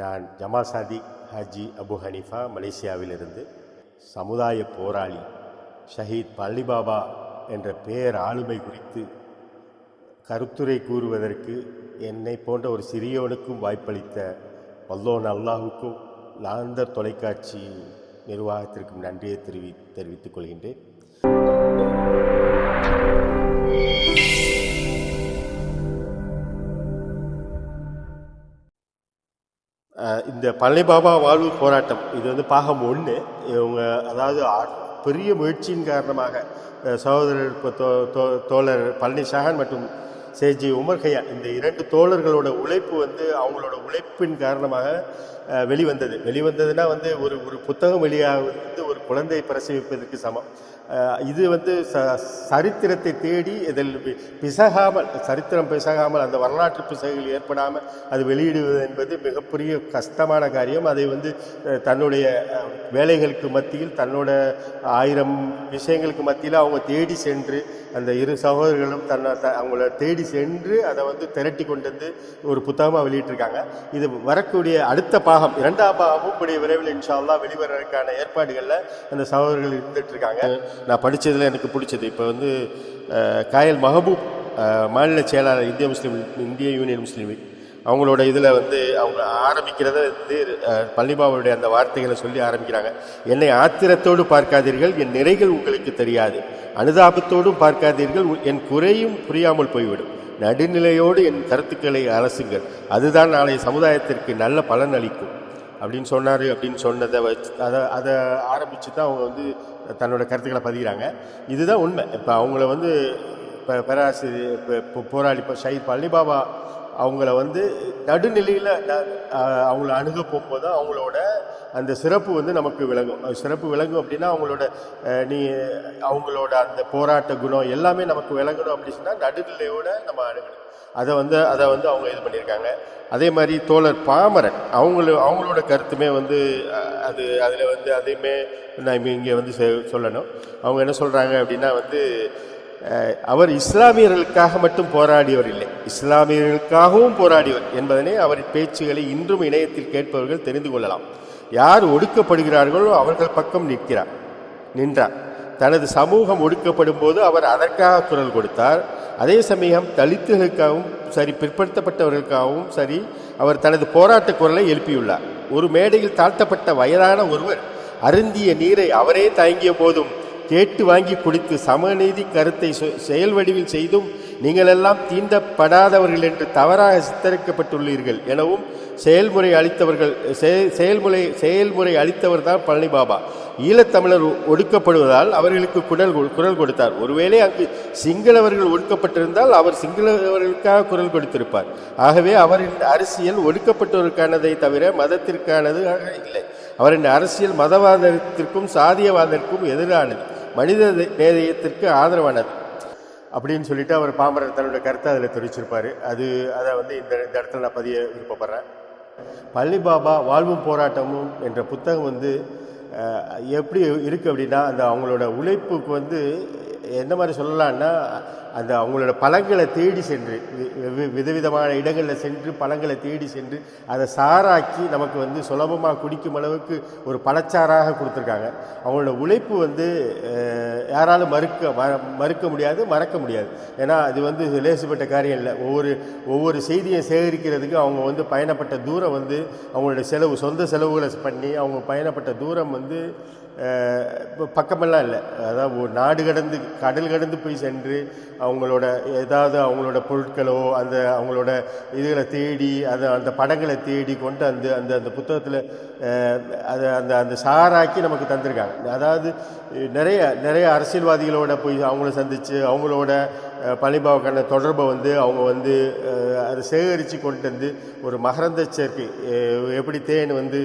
நான் ஜமால் சாதிக் ஹாஜி அபு ஹனிஃபா மலேசியாவிலிருந்து சமுதாய போராளி ஷஹீத் பழனிபாபா என்ற பெயர் ஆளுமை குறித்து கருத்துரை கூறுவதற்கு என்னை போன்ற ஒரு சிறியவனுக்கும் வாய்ப்பளித்த வல்லோன் அல்லாஹுக்கும் லாந்தர் தொலைக்காட்சி நிர்வாகத்திற்கும் நன்றியை தெரிவி தெரிவித்துக் கொள்கின்றேன். இந்த பழனிபாபா வாழ்வு போராட்டம் இது வந்து பாகம் ஒன்று இவங்க அதாவது பெரிய முயற்சியின் காரணமாக சகோதரர் தோ தோ- தோழர் பழனி ஷஹான் மற்றும் சேஜி உமர் கையா இந்த இரண்டு தோழர்களோட உழைப்பு வந்து அவங்களோட உழைப்பின் காரணமாக வெளிவந்தது. வெளிவந்ததுன்னா வந்து ஒரு ஒரு புத்தகம் வெளியாவது வந்து ஒரு குழந்தை பிரசவிப்பதற்கு சமம். இது வந்து ச சரித்திரத்தை தேடி இதில் பிசகாமல் சரித்திரம் பிசகாமல் அந்த வரலாற்று பிசகுகள் ஏற்படாமல் அது வெளியிடுவது என்பது மிகப்பெரிய கஷ்டமான காரியம். அதை வந்து தன்னுடைய வேலைகளுக்கு மத்தியில் தன்னோட ஆயிரம் விஷயங்களுக்கு மத்தியில் அவங்க தேடி சென்று அந்த இரு சகோதரர்களும் தன்னை த அவங்கள தேடி சென்று அதை வந்து திரட்டி கொண்டு வந்து ஒரு புத்தகமாக வெளியிட்டிருக்காங்க. இது வரக்கூடிய அடுத்த பாகம் இரண்டாம் பாகமும் கூடிய விரைவில் இன்ஷா அல்லாஹ் வெளிவரதுக்கான ஏற்பாடுகளில் அந்த சகோதரர்கள் இருந்துட்டு இருக்காங்க. நான் படித்ததில் எனக்கு பிடிச்சது. இப்போ வந்து காயல் மஹபூப் மாநில செயலாளர் இந்திய முஸ்லீம் இந்திய யூனியன் முஸ்லீம் லீக். அவங்களோட இதில் வந்து அவங்க ஆரம்பிக்கிறத வந்து அஹ், பள்ளிபாவுடைய அந்த வார்த்தைகளை சொல்லி ஆரம்பிக்கிறாங்க. என்னை ஆத்திரத்தோடு பார்க்காதீர்கள் என் நிறைகள் உங்களுக்கு தெரியாது. அனுதாபத்தோடும் பார்க்காதீர்கள் உ- என் குறையும் புரியாமல் போய்விடும். நடுநிலையோடு என் கருத்துக்களை அலசுங்கள். அதுதான் நாளைய சமுதாயத்திற்கு நல்ல பலன் அளிக்கும் அப்படின்னு சொன்னார் அப்படின்னு சொன்னதை வச்சு அதை அதை ஆரம்பித்து தான் அவங்க வந்து தன்னோட கருத்துக்களை பதிகிறாங்க. இதுதான் உண்மை. இப்போ அவங்கள வந்து இப்போ பேராசிரியர் இப்போ போராளி இப்போ ஷஹீத் பழனிபாபா அவங்கள வந்து நடுநிலையில் அவங்கள அணுக போகும்போது அவங்களோட அந்த சிறப்பு வந்து நமக்கு விளங்கும். அது சிறப்பு விளங்கும் அப்படின்னா அவங்களோட நீ அவங்களோட அந்த போராட்ட குணம் எல்லாமே நமக்கு விளங்கணும் அப்படின்னு சொன்னால் நடுநிலையோட நம்ம அணுகணும். அதை வந்து அதை வந்து அவங்க இது பண்ணியிருக்காங்க. அதே மாதிரி தோழர் பாமரன் அவங்கள அவங்களோட கருத்துமே வந்து அது அதில் வந்து அதையுமே நான் இங்கே வந்து செ- சொல்லணும். அவங்க என்ன சொல்கிறாங்க அப்படின்னா வந்து அவர் இஸ்லாமியர்களுக்காக மட்டும் போராடியவர் இல்லை. இஸ்லாமியர்களுக்காகவும் போராடியவர் என்பதனை அவரின் பேச்சுகளை இன்றும் இணையத்தில் கேட்பவர்கள் தெரிந்து கொள்ளலாம். யார் ஒடுக்கப்படுகிறார்களோ அவர்கள் பக்கம் நிற்கிறார் நின்றார். தனது சமூகம் ஒடுக்கப்படும் போது அவர் அதற்காக குரல் கொடுத்தார். அதே சமயம் தலித்துகளுக்காகவும் சரி பிற்படுத்தப்பட்டவர்களுக்காகவும் சரி அவர் தனது போராட்ட குரலை எழுப்பியுள்ளார். ஒரு மேடையில் தாழ்த்தப்பட்ட வயதான ஒருவர் அருந்திய நீரை அவரே தயங்கிய போதும் கேட்டு வாங்கி குடித்து சமநீதி கருத்தை செயல் வடிவில் செய்தும் நீங்களெல்லாம் தீண்டப்படாதவர்கள் என்று தவறாக சித்தரிக்கப்பட்டுள்ளீர்கள் எனவும் செயல்முறை அளித்தவர்கள் செயல்முறை செயல்முறை அளித்தவர் தான் பழனி பாபா ஈழத்தமிழர் ஒடுக்கப்படுவதால் அவர்களுக்கு குரல் குரல் கொடுத்தார். ஒருவேளை அங்கு சிங்களவர்கள் ஒடுக்கப்பட்டிருந்தால் அவர் சிங்களவர்களுக்காக குரல் கொடுத்திருப்பார். ஆகவே அவரின் அரசியல் ஒடுக்கப்பட்டோருக்கானதை தவிர மதத்திற்கானது இல்லை. அவரின் அரசியல் மதவாதத்திற்கும் சாதியவாதத்திற்கும் எதிரானது. மனித நேதயத்திற்கு ஆதரவானது. அப்படின்னு சொல்லிட்டு அவர் பாமரர் தன்னுடைய கருத்தை அதில் தெரிவிச்சிருப்பார். அது அதை வந்து இந்த இந்த இடத்துல நான் பதிய விருப்பப்படுறேன். பள்ளி பாபா வாழ்வும் போராட்டமும் என்ற புத்தகம் வந்து எப்படி இருக்குது அப்படின்னா அந்த அவங்களோட உழைப்புக்கு வந்து என்ன மாதிரி சொல்லலான்னா அந்த அவங்களோட பழங்களை தேடி சென்று வி- விதவிதமான இடங்களில் சென்று பழங்களை தேடி சென்று அதை சாராக்கி நமக்கு வந்து சுலபமாக குடிக்கும் அளவுக்கு ஒரு பழச்சாராக கொடுத்துருக்காங்க. அவங்களோட உழைப்பு வந்து யாராலும் மறுக்க மறுக்க முடியாது மறக்க முடியாது. ஏன்னா அது வந்து லேசுப்பட்ட காரியம் இல்லை. ஒவ்வொரு ஒவ்வொரு செய்தியை சேகரிக்கிறதுக்கு அவங்க வந்து பயணப்பட்ட தூரம் வந்து அவங்களோட செலவு சொந்த செலவுகளை பண்ணி அவங்க பயணப்பட்ட தூரம் வந்து இப்போ பக்கமெல்லாம் இல்லை. அதாவது ஒரு நாடு கடந்து கடல் கடந்து போய் சென்று அவங்களோட ஏதாவது அவங்களோட பொருட்களோ அந்த அவங்களோட இதுகளை தேடி அந்த அந்த படங்களை தேடி கொண்டு அந்த அந்த அந்த புத்தகத்தில் அதை அந்த அந்த சாராக்கி நமக்கு தந்திருக்காங்க. அதாவது நிறைய நிறைய அரசியல்வாதிகளோட போய் அவங்கள சந்தித்து அவங்களோட அஹ், தொடர்பை வந்து அவங்க வந்து அதை சேகரித்து கொண்டு வந்து ஒரு மகரந்த சேர்க்கை எப்படி தேன் வந்து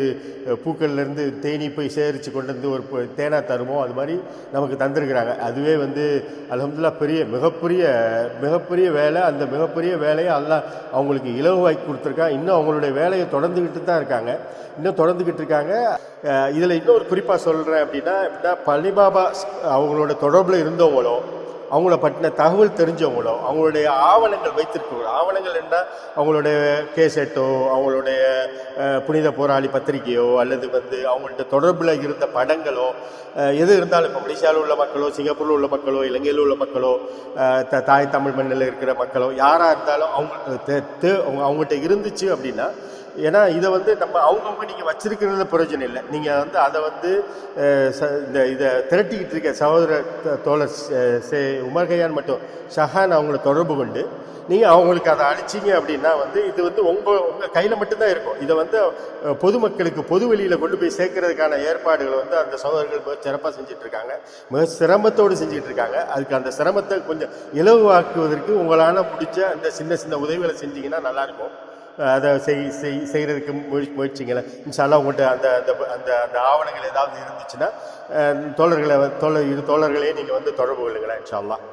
பூக்கள்லேருந்து தேனி போய் சேகரித்து கொண்டு வந்து ஒரு தேனாக தருமோ அது மாதிரி நமக்கு தந்திருக்கிறாங்க. அதுவே வந்து அலமதுல்லா பெரிய மிகப்பெரிய மிகப்பெரிய வேலை. அந்த மிகப்பெரிய வேலையை அல்லாஹ் அவங்களுக்கு இலகுவாக்கி கொடுத்துருக்கா. இன்னும் அவங்களுடைய வேலையை தொடர்ந்துக்கிட்டு தான் இருக்காங்க. இன்னும் தொடர்ந்துக்கிட்டு இருக்காங்க. இதில் இன்னொரு குறிப்பாக சொல்கிறேன் அப்படின்னா எப்படின்னா பள்ளிபாபா அவங்களோட தொடர்பில் இருந்தவங்களோ அவங்கள பற்றின தகவல் தெரிஞ்சவங்களோ அவங்களுடைய ஆவணங்கள் வைத்திருக்கவங்களோ ஆவணங்கள் என்ன? அவங்களுடைய கேசட்டோ அவங்களுடைய புனித போராளி பத்திரிகையோ அல்லது வந்து அவங்கள்ட்ட தொடர்பில் இருந்த படங்களோ எது இருந்தாலும் இப்போ மலேசியாவில் உள்ள மக்களோ சிங்கப்பூரில் உள்ள மக்களோ இலங்கையில் உள்ள மக்களோ த- தாய் தமிழ் மண்ணில் இருக்கிற மக்களோ யாராக இருந்தாலும் அவங்க தே- அவங்க அவங்கள்ட்ட இருந்துச்சு அப்படின்னா ஏன்னா இதை வந்து நம்ம அவங்கவுங்க நீங்கள் வச்சிருக்கிறது பிரயோஜனம் இல்லை. நீங்கள் வந்து அதை வந்து ச- இந்த இதை திரட்டிக்கிட்டு இருக்க சகோதர தோழர் சே- உமர் கையான் மட்டும் ஷஹான் அவங்கள தொடர்பு கொண்டு நீங்கள் அவங்களுக்கு அதை அழிச்சிங்க அப்படின்னா வந்து இது வந்து உங்கள் உங்கள் கையில் மட்டும்தான் இருக்கும். இதை வந்து பொதுமக்களுக்கு பொது வெளியில் கொண்டு போய் சேர்க்கறதுக்கான ஏற்பாடுகளை வந்து அந்த சகோதரர்கள் மிக சிறப்பாக செஞ்சிட்ருக்காங்க மிக சிரமத்தோடு செஞ்சுட்டு இருக்காங்க. அதுக்கு அந்த சிரமத்தை கொஞ்சம் இலகுவாக்குவதற்கு உங்களால் பிடிச்ச அந்த சின்ன சின்ன உதவிகளை செஞ்சீங்கன்னா நல்லாயிருக்கும் அதை செய் செய் செய்கிறதுக்கு முயற்சி முயற்சிங்களேன் இன்ஷால்லாம் உங்கள்கிட்ட அந்த அந்த அந்த அந்த ஆவணங்கள் ஏதாவது இருந்துச்சுன்னா தோழர்களை தோழ தோழர் இரு தோழர்களையும் நீங்கள் வந்து தொடர்பு கொள்ளுங்களேன் இன்ஷால்லாம்